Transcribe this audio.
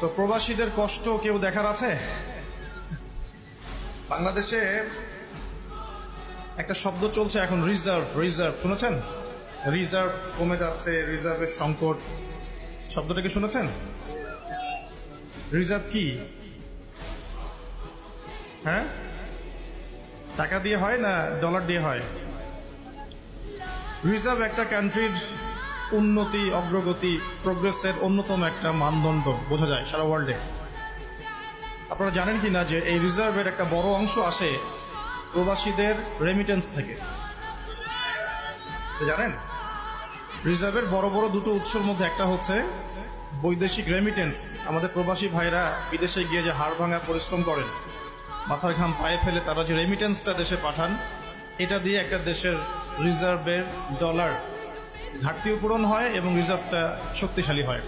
তো প্রবাসীদের কষ্ট কেউ দেখার আছে? বাংলাদেশে একটা শব্দ চলছে এখন রিজার্ভ রিজার্ভ শুনেছেন? রিজার্ভ কমে যাচ্ছে রিজার্ভের সংকট। শব্দটা কি শুনেছেন? রিজার্ভ কি? হ্যাঁ? টাকা দিয়ে হয় না ডলার দিয়ে হয়? রিজার্ভ একটা কান্ট্রির উন্নতি, অগ্রগতি প্রোগ্রেসের অন্যতম একটা মানদণ্ড বোঝা যায় সারা ওয়ার্ল্ডে আপনারা জানেন কি না যে এই রিজার্ভের একটা বড় অংশ আসে প্রবাসীদের রেমিটেন্স থেকে। জানেন রিজার্ভের বড় বড় দুটো উৎসর মধ্যে একটা হচ্ছে বৈদেশিক রেমিটেন্স আমাদের প্রবাসী ভাইরা বিদেশে গিয়ে যে হাড় ভাঙা পরিশ্রম করেন, মাথার ঘাম পায়ে ফেলে তারা যে রেমিটেন্সটা দেশে পাঠান, এটা দিয়ে একটা দেশের রিজার্ভের ডলার ঘাটতিও পূরণ হয় এবং রিজার্ভটা শক্তিশালী হয়।